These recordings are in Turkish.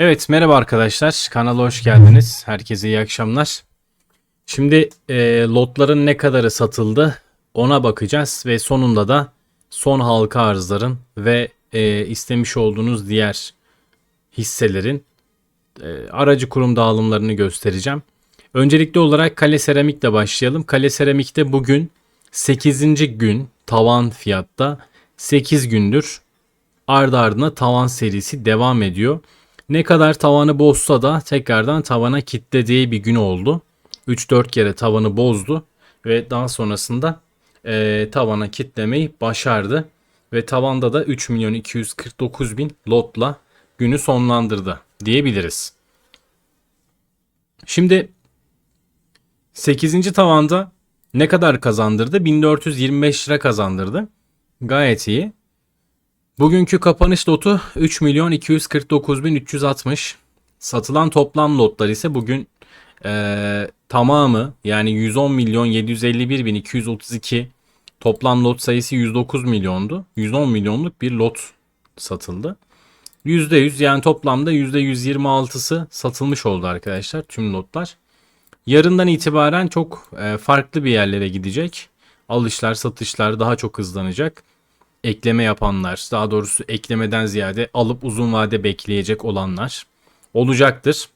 Evet merhaba arkadaşlar kanala hoş geldiniz. Herkese iyi akşamlar. Şimdi e, lotların ne kadarı satıldı ona bakacağız ve sonunda da son halka arzların ve e, istemiş olduğunuz diğer hisselerin e, aracı kurum dağılımlarını göstereceğim. Öncelikli olarak Kale Seramik'le başlayalım. Kale Seramik'te bugün 8. gün tavan fiyatta 8 gündür ardı ardına tavan serisi devam ediyor. Ne kadar tavanı bozsa da tekrardan tavana kilitlediği bir gün oldu. 3-4 kere tavanı bozdu ve daha sonrasında e, tavana kitlemeyi başardı. Ve tavanda da 3 milyon 249 bin lotla günü sonlandırdı diyebiliriz. Şimdi 8. tavanda ne kadar kazandırdı? 1425 lira kazandırdı. Gayet iyi. Bugünkü kapanış lotu 3 milyon 249 bin 360. Satılan toplam lotlar ise bugün eee, tamamı yani 110 milyon 751 bin 232 toplam lot sayısı 109 milyondu. 110 milyonluk bir lot satıldı. %100 yani toplamda %126'sı satılmış oldu arkadaşlar tüm lotlar. Yarından itibaren çok e, farklı bir yerlere gidecek. Alışlar satışlar daha çok hızlanacak ekleme yapanlar, daha doğrusu eklemeden ziyade alıp uzun vade bekleyecek olanlar olacaktır.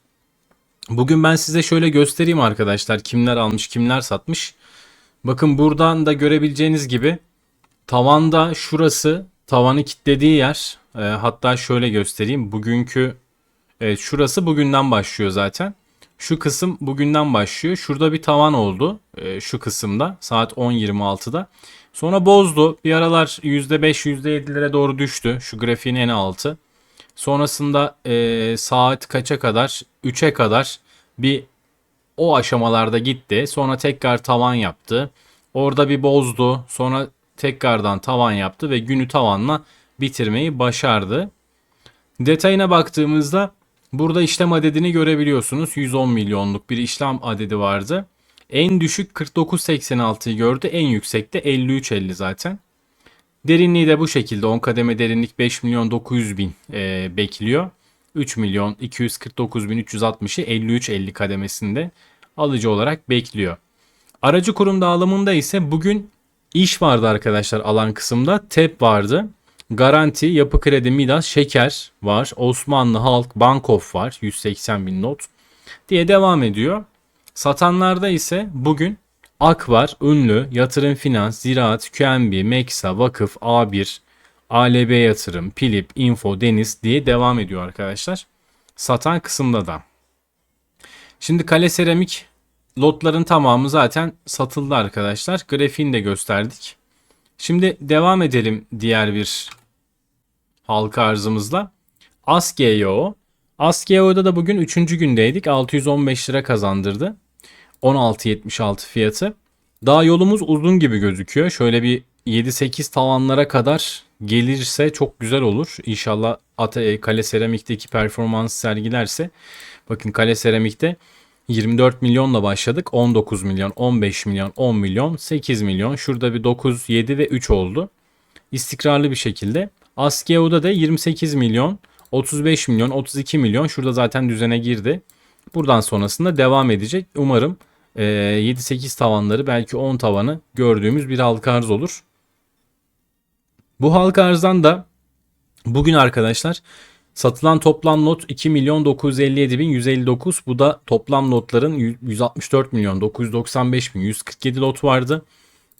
Bugün ben size şöyle göstereyim arkadaşlar kimler almış, kimler satmış. Bakın buradan da görebileceğiniz gibi tavanda şurası tavanı kilitlediği yer. E, hatta şöyle göstereyim. Bugünkü evet şurası bugünden başlıyor zaten. Şu kısım bugünden başlıyor. Şurada bir tavan oldu e, şu kısımda saat 10.26'da. Sonra bozdu. Bir aralar %5 %7'lere doğru düştü. Şu grafiğin en altı. Sonrasında e, saat kaça kadar? 3'e kadar bir o aşamalarda gitti. Sonra tekrar tavan yaptı. Orada bir bozdu. Sonra tekrardan tavan yaptı ve günü tavanla bitirmeyi başardı. Detayına baktığımızda burada işlem adedini görebiliyorsunuz. 110 milyonluk bir işlem adedi vardı. En düşük 49.86'yı gördü. En yüksek de 53.50 zaten. Derinliği de bu şekilde 10 kademe derinlik 5 milyon 900 bin e, bekliyor. 3 milyon 249 bin 360'ı 53.50 kademesinde alıcı olarak bekliyor. Aracı kurum dağılımında ise bugün iş vardı arkadaşlar alan kısımda. TEP vardı. Garanti, Yapı Kredi, Midas, Şeker var. Osmanlı Halk, Bankof var. 180 bin not diye devam ediyor. Satanlarda ise bugün Ak var, Ünlü, Yatırım Finans, Ziraat, QNB, Meksa, Vakıf, A1, ALB Yatırım, Pilip, Info, Deniz diye devam ediyor arkadaşlar. Satan kısımda da. Şimdi Kale Seramik lotların tamamı zaten satıldı arkadaşlar. Grafiğini de gösterdik. Şimdi devam edelim diğer bir halka arzımızla. ASGEO. ASGEO'da da bugün 3. gündeydik. 615 lira kazandırdı. 16.76 fiyatı. Daha yolumuz uzun gibi gözüküyor. Şöyle bir 7-8 tavanlara kadar gelirse çok güzel olur. İnşallah Ate, Kale Seramik'teki performans sergilerse. Bakın Kale Seramik'te 24 milyonla başladık. 19 milyon, 15 milyon, 10 milyon, 8 milyon. Şurada bir 9, 7 ve 3 oldu. İstikrarlı bir şekilde. Askeo'da da 28 milyon, 35 milyon, 32 milyon. Şurada zaten düzene girdi. Buradan sonrasında devam edecek. Umarım e, 7-8 tavanları belki 10 tavanı gördüğümüz bir halka arz olur. Bu halka arzdan da bugün arkadaşlar satılan toplam not 2 milyon 957 bin 159. Bu da toplam notların 164 milyon 995 bin 147 lot vardı.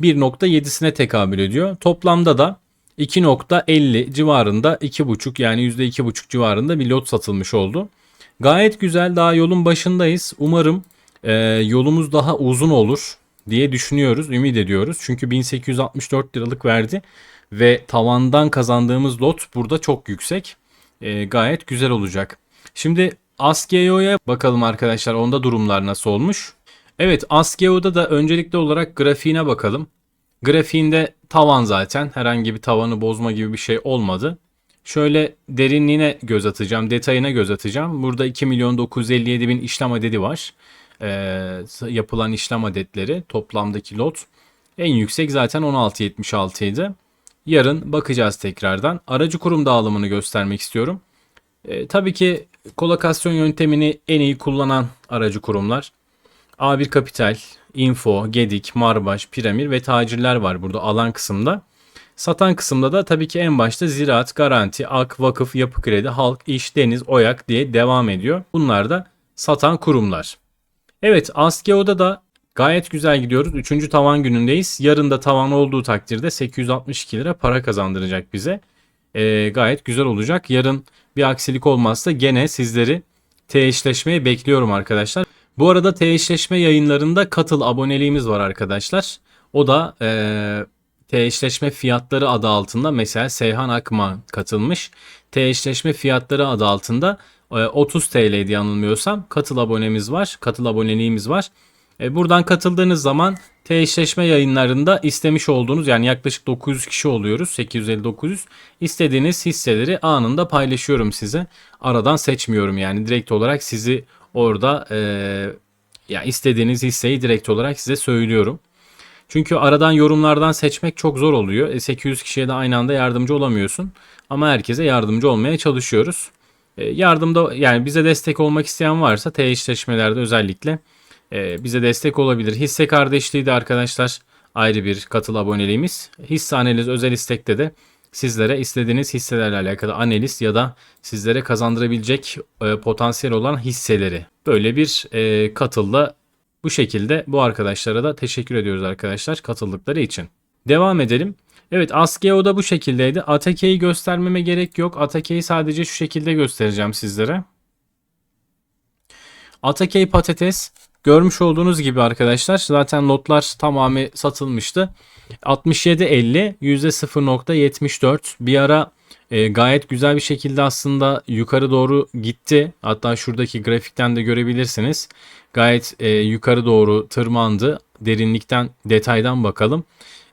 1.7'sine tekabül ediyor. Toplamda da 2.50 civarında 2.5 yani %2.5 civarında bir lot satılmış oldu. Gayet güzel daha yolun başındayız. Umarım e, yolumuz daha uzun olur diye düşünüyoruz, ümit ediyoruz. Çünkü 1864 liralık verdi ve tavandan kazandığımız lot burada çok yüksek. E, gayet güzel olacak. Şimdi Askeo'ya bakalım arkadaşlar. Onda durumlar nasıl olmuş? Evet Askeo'da da öncelikli olarak grafiğine bakalım. Grafiğinde tavan zaten. Herhangi bir tavanı bozma gibi bir şey olmadı. Şöyle derinliğine göz atacağım, detayına göz atacağım. Burada 2 milyon 957 bin işlem adedi var. Ee, yapılan işlem adetleri toplamdaki lot. En yüksek zaten 16.76 idi. Yarın bakacağız tekrardan. Aracı kurum dağılımını göstermek istiyorum. Ee, tabii ki kolokasyon yöntemini en iyi kullanan aracı kurumlar. A1 Kapital, Info, Gedik, Marbaş, Piramir ve tacirler var burada alan kısımda. Satan kısımda da tabii ki en başta Ziraat, Garanti, Ak, Vakıf, Yapı Kredi, Halk, İş, Deniz, Oyak diye devam ediyor. Bunlar da satan kurumlar. Evet Askeo'da da gayet güzel gidiyoruz. Üçüncü tavan günündeyiz. Yarın da tavan olduğu takdirde 862 lira para kazandıracak bize. Ee, gayet güzel olacak. Yarın bir aksilik olmazsa gene sizleri T-eşleşmeye bekliyorum arkadaşlar. Bu arada T-eşleşme yayınlarında katıl aboneliğimiz var arkadaşlar. O da eee T-eşleşme fiyatları adı altında mesela Seyhan Akma katılmış. T-eşleşme fiyatları adı altında e, 30 TL diye anılmıyorsam katıl abonemiz var. Katıl aboneliğimiz var. E, buradan katıldığınız zaman T-eşleşme yayınlarında istemiş olduğunuz yani yaklaşık 900 kişi oluyoruz. 850-900. İstediğiniz hisseleri anında paylaşıyorum size. Aradan seçmiyorum yani direkt olarak sizi orada e, ya istediğiniz hisseyi direkt olarak size söylüyorum. Çünkü aradan yorumlardan seçmek çok zor oluyor. E, 800 kişiye de aynı anda yardımcı olamıyorsun. Ama herkese yardımcı olmaya çalışıyoruz. E, yardımda yani bize destek olmak isteyen varsa T işleşmelerde özellikle e, bize destek olabilir. Hisse kardeşliği de arkadaşlar ayrı bir katıl aboneliğimiz. Hisse analiz özel istekte de sizlere istediğiniz hisselerle alakalı analiz ya da sizlere kazandırabilecek e, potansiyel olan hisseleri böyle bir e, katılla bu şekilde bu arkadaşlara da teşekkür ediyoruz arkadaşlar katıldıkları için. Devam edelim. Evet Askeo da bu şekildeydi. Atake'yi göstermeme gerek yok. Atake'yi sadece şu şekilde göstereceğim sizlere. Atake patates görmüş olduğunuz gibi arkadaşlar zaten notlar tamamı satılmıştı. 67.50 %0.74 bir ara e, gayet güzel bir şekilde aslında yukarı doğru gitti. Hatta şuradaki grafikten de görebilirsiniz. Gayet e, yukarı doğru tırmandı. Derinlikten, detaydan bakalım.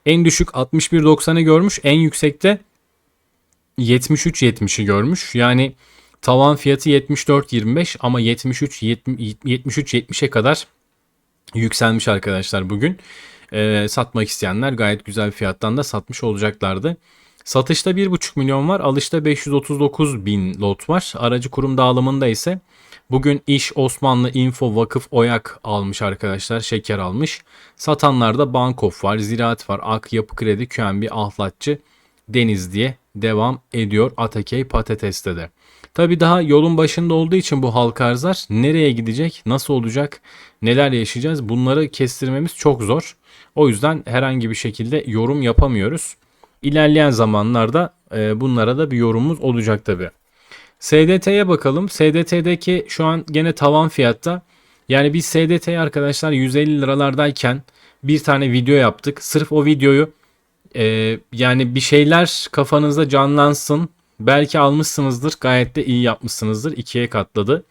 En düşük 61.90'ı görmüş. En yüksekte 73.70'i görmüş. Yani tavan fiyatı 74.25 ama 73 73.70'e kadar yükselmiş arkadaşlar bugün. E, satmak isteyenler gayet güzel fiyattan da satmış olacaklardı. Satışta 1,5 milyon var. Alışta 539 bin lot var. Aracı kurum dağılımında ise bugün İş, Osmanlı, Info, Vakıf, Oyak almış arkadaşlar. Şeker almış. Satanlarda Bankof var, Ziraat var, Ak, Yapı Kredi, QNB, Ahlatçı, Deniz diye devam ediyor Atakey Patates'te de. Tabi daha yolun başında olduğu için bu halka arzlar nereye gidecek, nasıl olacak, neler yaşayacağız bunları kestirmemiz çok zor. O yüzden herhangi bir şekilde yorum yapamıyoruz. İlerleyen zamanlarda e, bunlara da bir yorumumuz olacak tabi. SDT'ye bakalım. SDT'deki şu an gene tavan fiyatta. Yani biz SDT'ye arkadaşlar 150 liralardayken bir tane video yaptık. Sırf o videoyu e, yani bir şeyler kafanızda canlansın. Belki almışsınızdır. Gayet de iyi yapmışsınızdır. İkiye katladı.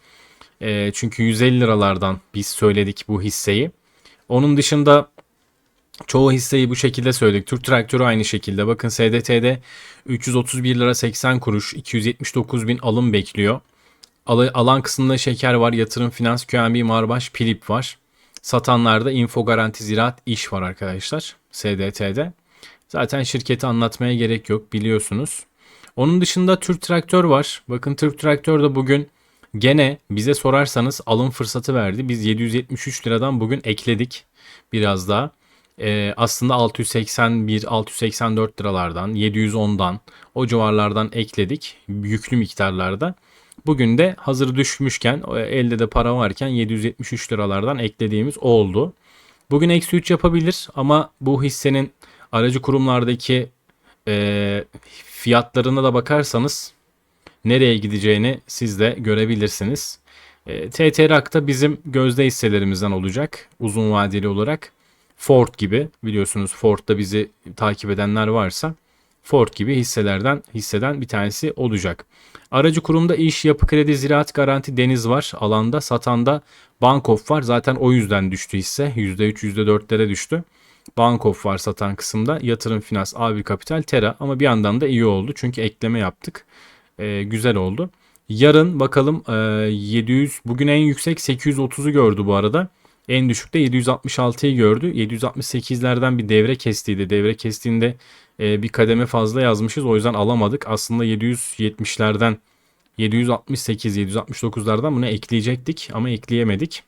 E, çünkü 150 liralardan biz söyledik bu hisseyi. Onun dışında Çoğu hisseyi bu şekilde söyledik. Türk Traktörü aynı şekilde. Bakın SDT'de 331 lira 80 kuruş 279 bin alım bekliyor. Al alan kısmında şeker var. Yatırım, finans, QNB, Marbaş, Pilip var. Satanlarda Info Garanti Ziraat iş var arkadaşlar. SDT'de. Zaten şirketi anlatmaya gerek yok biliyorsunuz. Onun dışında Türk Traktör var. Bakın Türk Traktör de bugün gene bize sorarsanız alım fırsatı verdi. Biz 773 liradan bugün ekledik biraz daha e, aslında 681-684 liralardan 710'dan o civarlardan ekledik yüklü miktarlarda. Bugün de hazır düşmüşken elde de para varken 773 liralardan eklediğimiz oldu. Bugün eksi 3 yapabilir ama bu hissenin aracı kurumlardaki e, fiyatlarına da bakarsanız nereye gideceğini siz de görebilirsiniz. E, TTRAK da bizim gözde hisselerimizden olacak uzun vadeli olarak. Ford gibi biliyorsunuz Ford'da bizi takip edenler varsa Ford gibi hisselerden hisseden bir tanesi olacak. Aracı kurumda iş, yapı kredi, ziraat garanti, deniz var. Alanda satanda Bankof var. Zaten o yüzden düştü hisse. %3, %4'lere düştü. Bankof var satan kısımda. Yatırım finans, A1 kapital, Tera. Ama bir yandan da iyi oldu. Çünkü ekleme yaptık. Ee, güzel oldu. Yarın bakalım e, 700 bugün en yüksek 830'u gördü bu arada. En düşükte 766'yı gördü. 768'lerden bir devre kestiydi. Devre kestiğinde e, bir kademe fazla yazmışız. O yüzden alamadık. Aslında 770'lerden 768-769'lardan bunu ekleyecektik ama ekleyemedik.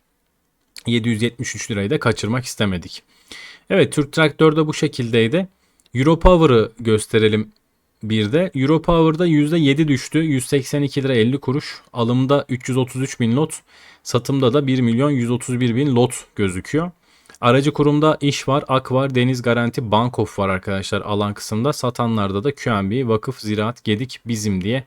773 lirayı da kaçırmak istemedik. Evet Türk Traktör de bu şekildeydi. Europower'ı gösterelim bir de. Europower'da %7 düştü. 182 lira 50 kuruş. Alımda 333 bin lot. Satımda da 1 milyon 131 bin lot gözüküyor. Aracı kurumda iş var, AK var, Deniz Garanti, Bankof var arkadaşlar alan kısımda. Satanlarda da QNB, Vakıf, Ziraat, Gedik, Bizim diye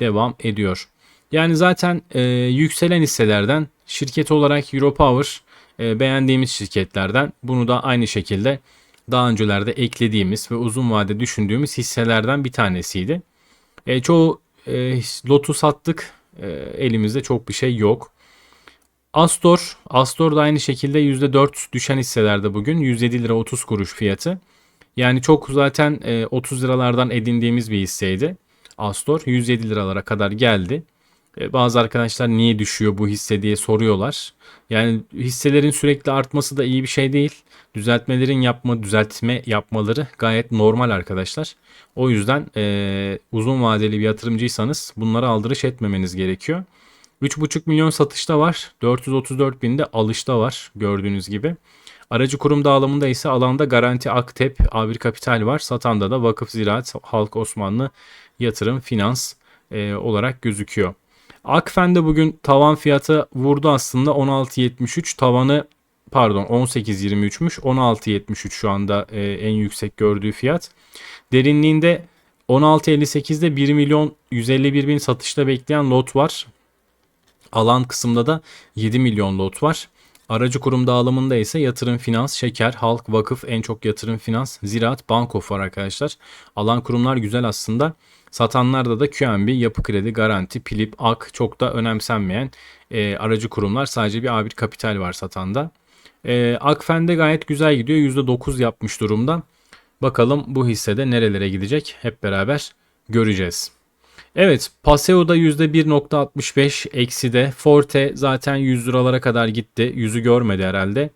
devam ediyor. Yani zaten e, yükselen hisselerden şirket olarak Europower e, beğendiğimiz şirketlerden. Bunu da aynı şekilde daha öncelerde eklediğimiz ve uzun vade düşündüğümüz hisselerden bir tanesiydi. E, çoğu e, lotu sattık. E, elimizde çok bir şey yok. Astor, Astor da aynı şekilde %4 düşen hisselerde bugün 107 lira 30 kuruş fiyatı. Yani çok zaten e, 30 liralardan edindiğimiz bir hisseydi. Astor 107 liralara kadar geldi. E, bazı arkadaşlar niye düşüyor bu hisse diye soruyorlar. Yani hisselerin sürekli artması da iyi bir şey değil. Düzeltmelerin yapma, düzeltme yapmaları gayet normal arkadaşlar. O yüzden e, uzun vadeli bir yatırımcıysanız bunlara aldırış etmemeniz gerekiyor. 3,5 milyon satışta var. 434 binde alışta var gördüğünüz gibi. Aracı kurum dağılımında ise alanda Garanti Aktep A1 Kapital var. Satanda da Vakıf Ziraat Halk Osmanlı Yatırım Finans e, olarak gözüküyor. Akfen'de bugün tavan fiyatı vurdu aslında 16.73 tavanı pardon 18.23'müş 16.73 şu anda e, en yüksek gördüğü fiyat. Derinliğinde 16.58'de 1 milyon 151 bin satışta bekleyen lot var. Alan kısımda da 7 milyon lot var. Aracı kurum dağılımında ise yatırım finans, şeker, halk, vakıf, en çok yatırım finans, ziraat, bankof var arkadaşlar. Alan kurumlar güzel aslında. Satanlarda da QNB, Yapı Kredi, Garanti, Pilip, AK çok da önemsenmeyen e, aracı kurumlar. Sadece bir A1 Kapital var satanda. E, Akfen'de gayet güzel gidiyor. %9 yapmış durumda. Bakalım bu hissede nerelere gidecek hep beraber göreceğiz. Evet Paseo'da %1.65 eksi de Forte zaten 100 liralara kadar gitti. Yüzü görmedi herhalde.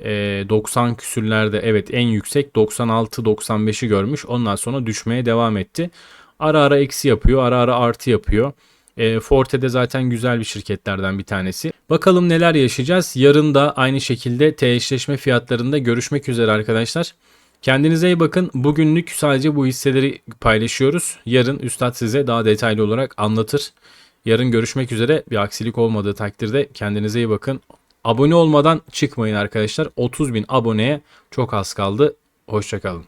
E, 90 küsürlerde evet en yüksek 96-95'i görmüş. Ondan sonra düşmeye devam etti. Ara ara eksi yapıyor, ara ara artı yapıyor. E, Forte de zaten güzel bir şirketlerden bir tanesi. Bakalım neler yaşayacağız. Yarın da aynı şekilde T fiyatlarında görüşmek üzere arkadaşlar. Kendinize iyi bakın. Bugünlük sadece bu hisseleri paylaşıyoruz. Yarın Üstad size daha detaylı olarak anlatır. Yarın görüşmek üzere. Bir aksilik olmadığı takdirde kendinize iyi bakın. Abone olmadan çıkmayın arkadaşlar. 30 bin aboneye çok az kaldı. Hoşçakalın.